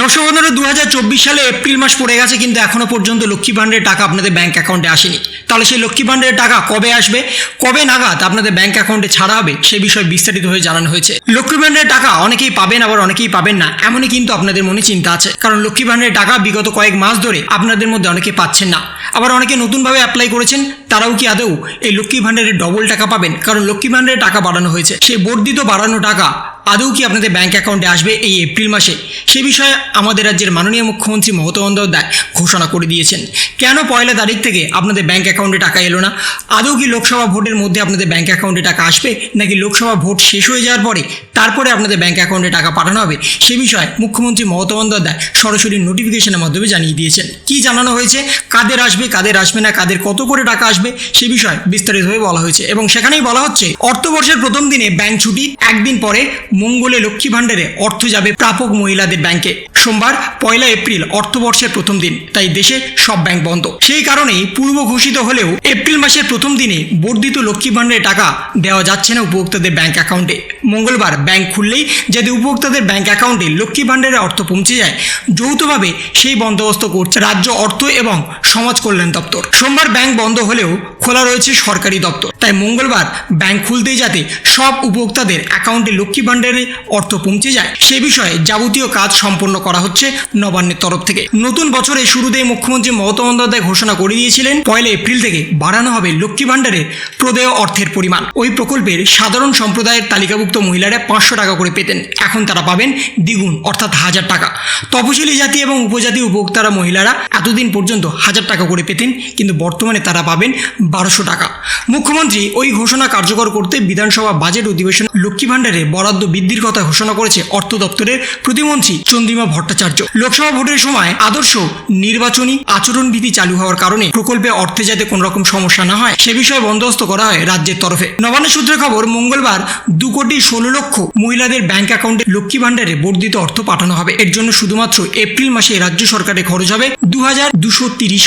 নশো পনেরো দু সালে এপ্রিল মাস পড়ে গেছে, কিন্তু এখনও পর্যন্ত লক্ষ্মী ভাণ্ডারের টাকা আপনাদের ব্যাঙ্ক অ্যাকাউন্টে আসেনি। তাহলে সেই লক্ষ্মী ভাণ্ডারের টাকা কবে আসবে, কবে নাগাদ আপনাদের ব্যাঙ্ক অ্যাকাউন্টে ছাড়া হবে, সে বিষয়ে বিস্তারিত হয়ে জানানো হয়েছে। লক্ষ্মী ভাণ্ডারের টাকা অনেকেই পাবেন, আবার অনেকেই পাবেন না, এমনই কিন্তু আপনাদের মনে চিন্তা আছে। কারণ লক্ষ্মী ভাণ্ডারের টাকা বিগত কয়েক মাস ধরে আপনাদের মধ্যে অনেকে পাচ্ছেন না। আবার অনেকে নতুনভাবে অ্যাপ্লাই করেছেন তারাও কি আদৌ এই লক্ষ্মী ভাণ্ডারের ডবল টাকা পাবেন? কারণ লক্ষ্মী ভাণ্ডারের টাকা বাড়ানো হয়েছে। সেই বর্ধিত বাড়ানো টাকা আদৌ কি আপনাদের ব্যাংক অ্যাকাউন্টে আসবে এই এপ্রিল মাসে? সে বিষয়ে আমাদের রাজ্যের মাননীয় মুখ্যমন্ত্রী মমতা বন্দ্যোপাধ্যায় ঘোষণা করে দিয়েছেন। কেন পয়লা তারিখ থেকে আপনাদের ব্যাংক অ্যাকাউন্টে টাকা এলো না? আদৌ কি লোকসভা ভোটের মধ্যে আপনাদের ব্যাংক অ্যাকাউন্টে টাকা আসবে? নাকি লোকসভা ভোট শেষ হয়ে যাওয়ার পরে তারপরে আপনাদের ব্যাংক অ্যাকাউন্টে টাকা পাঠানো হবে? সে বিষয়ে মুখ্যমন্ত্রী মমতা বন্দ্যোপাধ্যায় সরাসরি নোটিফিকেশনের মাধ্যমে জানিয়ে দিয়েছেন। কি জানানো হয়েছে? কাদের আসবে কাদের আসবে না, কাদের কত করে টাকা আসবে সে বিষয়ে বিস্তারিতভাবে বলা হয়েছে। এবং সেখানেই বলা হচ্ছে, অর্থবর্ষের প্রথম দিনে ব্যাংক ছুটি, একদিন পরে মঙ্গলে লক্ষ্মী ভাণ্ডারে অর্থ যাবে প্রাপক মহিলাদের ব্যাংকে। সোমবার, পয়লা এপ্রিল, অর্থবর্ষের প্রথম দিন, তাই দেশে সব ব্যাংক বন্ধ। সেই কারণেই পূর্ব ঘোষিত হলেও এপ্রিল মাসের প্রথম দিনে বর্ধিত লক্ষ্মী ভাণ্ডারে টাকা দেওয়া যাচ্ছে না উপভোক্তাদের ব্যাংক অ্যাকাউন্টে। মঙ্গলবার ব্যাংক খুললেই যাতে উপভোক্তাদের ব্যাংক অ্যাকাউন্টে লক্ষ্মী ভাণ্ডারে অর্থ পৌঁছে যায়, যৌথভাবে সেই বন্দোবস্ত করছে রাজ্য অর্থ এবং সমাজ কল্যাণ দপ্তর। সোমবার ব্যাংক বন্ধ হলেও খোলা রয়েছে সরকারি দপ্তর। তাই মঙ্গলবার ব্যাংক খুলতেই যাতে সব উপভোক্তাদের অ্যাকাউন্টে লক্ষ্মী ভাণ্ডারে অর্থ পৌঁছে যায়, সে বিষয়ে যাবতীয় কাজ সম্পন্ন করা হচ্ছে নবান্নের তরফ থেকে। নতুন বছরের শুরুতেই মুখ্যমন্ত্রী মমতা বন্দ্যোপাধ্যায় ঘোষণা করে দিয়েছিলেন, পয়লা এপ্রিল থেকে বাড়ানো হবে লক্ষ্মী ভাণ্ডারের প্রদেয় অর্থের পরিমাণ। ওই প্রকল্পের সাধারণ সম্প্রদায়ের তালিকাভুক্ত মহিলারা পাঁচশো টাকা করে পেতেন। এখন তারা পাবেন দ্বিগুণ, অর্থাৎ হাজার টাকা। তপশিলি জাতি এবং উপজাতি উপভোক্তারা মহিলারা এতদিন পর্যন্ত হাজার টাকা করে পেতেন, কিন্তু বর্তমানে তারা পাবেন বারোশো টাকা। মুখ্যমন্ত্রী ওই ঘোষণা কার্যকর করতে বিধানসভা বাজেট অধিবেশন লক্ষ্মী ভাণ্ডারে বরাদ্দ বৃদ্ধির কথা ঘোষণা করেছে অর্থ দপ্তরের প্রতিমন্ত্রী চন্দ্রিমা ভট্টাচার্য। লোকসভা ভোটের সময় আদর্শ নির্বাচনী আচরণবিধি চালু হওয়ার কারণে প্রকল্পে অর্থে যাতে কোনো রকম সমস্যা না হয়, সে বিষয়ে বন্দোবস্ত করা হয় রাজ্যের তরফে। নবান্ন সূত্রে খবর, মঙ্গলবার দু কোটি ষোলো লক্ষ মহিলাদের ব্যাংক অ্যাকাউন্টে লক্ষ্মী ভাণ্ডারে বর্ধিত অর্থ পাঠানো হবে। এর জন্য শুধুমাত্র এপ্রিল মাসে রাজ্য সরকারের খরচ হবে দু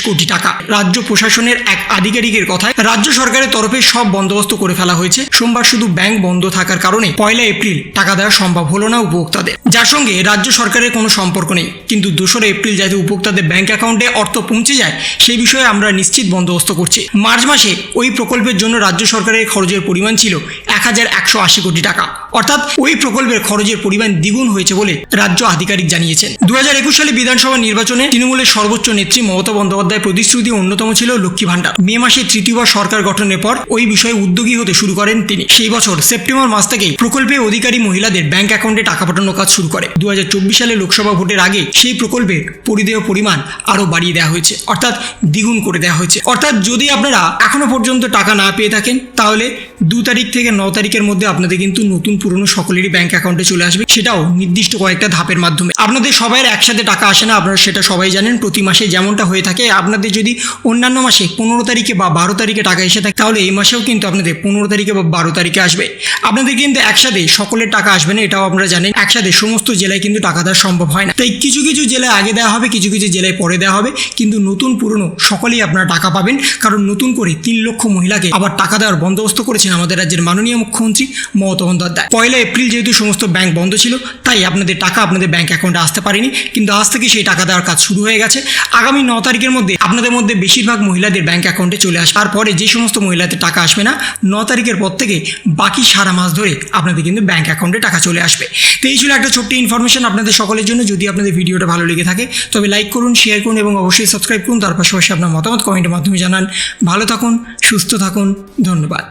কোটি টাকা। রাজ্য প্রশাসনের এক আধিকারিকের কথায় রাজ্য সরকারের তরফে সব বন্দোবস্ত করে ফেলা হয়েছে। সোমবার শুধু ব্যাংক বন্ধ থাকার কারণে পয়লা এপ্রিল টাকা দেওয়া সম্ভব হলো না উপভোক্তাদের। যার সঙ্গে রাজ্য সরকারের কোনো সম্পর্ক নেই। কিন্তু দোসরা এপ্রিল যাতে উপভোক্তাদের ব্যাংক অ্যাকাউন্টে অর্থ পৌঁছে যায় সেই বিষয়ে আমরা নিশ্চিত বন্দোবস্ত করছি। মার্চ মাসে ওই প্রকল্পের জন্য রাজ্য সরকারের খরচের পরিমাণ ছিল এক হাজার একশো আশি কোটি টাকা। অর্থাৎ ওই প্রকল্পের খরচের পরিমাণ দ্বিগুণ হয়েছে বলে রাজ্য আধিকারিক জানিয়েছেন। দু হাজার একুশ সালে বিধানসভা নির্বাচনে তৃণমূলের সর্বোচ্চ নেত্রী মমতা বন্দ্যোপাধ্যায় প্রতিশ্রুতি অন্যতম ছিল লক্ষ্মী ভাণ্ডার। মে মাসে তৃতীয়বার সরকার গঠনের পর ওই বিষয়ে উদ্যোগী হতে শুরু করেন তিনি। সেই বছর সেপ্টেম্বর মাস থেকেই প্রকল্পে অধিকারী মহিলাদের ব্যাংক অ্যাকাউন্টে টাকা পাঠানোর কাজ শুরু করে। দু হাজার চব্বিশ সালে লোকসভা ভোটের আগে সেই প্রকল্পের পরিদেয় পরিমাণ আরও বাড়িয়ে দেওয়া হয়েছে। অর্থাৎ দ্বিগুণ করে দেওয়া হয়েছে। অর্থাৎ যদি আপনারা এখনও পর্যন্ত টাকা না পেয়ে থাকেন, তাহলে দু তারিখ থেকে ন তারিখের মধ্যে আপনাদের কিন্তু নতুন পুরনো সকলেরই ব্যাংক অ্যাকাউন্টে চলে আসবে, সেটাও নির্দিষ্ট কয়েকটা ধাপের মাধ্যমে। আপনাদের সবাইয়ের একসাথে টাকা আসে না, আপনারা সেটা সবাই জানেন। প্রতি মাসে যেমনটা হয়ে থাকে, আপনাদের যদি অন্যান্য মাসে পনেরো তারিখে বা বারো তারিখে টাকা এসে থাকে, তাহলে এই মাসেও কিন্তু আপনাদের পনেরো তারিখে বা বারো তারিখে আসবে। আপনাদের কিন্তু একসাথে সকলের টাকা আসবে না, এটাও আপনারা জানেন একসাথে সমস্ত জেলায় কিন্তু টাকা দেওয়া সম্ভব হয় না। তাই কিছু কিছু জেলায় আগে দেওয়া হবে, কিছু কিছু জেলায় পরে দেওয়া হবে। কিন্তু নতুন পুরনো সকলেই আপনারা টাকা পাবেন, কারণ নতুন করে তিন লক্ষ মহিলাকে আবার টাকা দেওয়ার বন্দোবস্ত করেছেন আমাদের রাজ্যের মাননীয় মুখ্যমন্ত্রী মমতা বন্দ্যোপাধ্যায়। পয়লা এপ্রিল যেহেতু সমস্ত ব্যাংক বন্ধ ছিল, তাই আপনাদের টাকা আপনাদের ব্যাংক অ্যাকাউন্টে আসতে পারেনি। কিন্তু আজ থেকে সেই টাকা দেওয়ার কাজ শুরু হয়ে গেছে। আগামী ন তারিখের মধ্যে আপনাদের মধ্যে বেশিরভাগ মহিলাদের ব্যাংক অ্যাকাউন্টে চলে আসবে। তারপরে যে সমস্ত মহিলাদের টাকা আসবে না, ন তারিখের পর থেকে বাকি সারা মাস ধরে আপনাদের কিন্তু ব্যাংক অ্যাকাউন্টে টাকা চলে আসবে। তো এই ছিল একটা ছোট্ট ইনফরমেশন আপনাদের সকলের জন্য। যদি আপনাদের ভিডিওটা ভালো লেগে থাকে, তবে লাইক করুন শেয়ার করুন এবং অবশ্যই সাবস্ক্রাইব করুন। তার পাশাপাশি আপনার মতামত কমেন্টের মাধ্যমে জানান। ভালো থাকুন, সুস্থ থাকুন। ধন্যবাদ।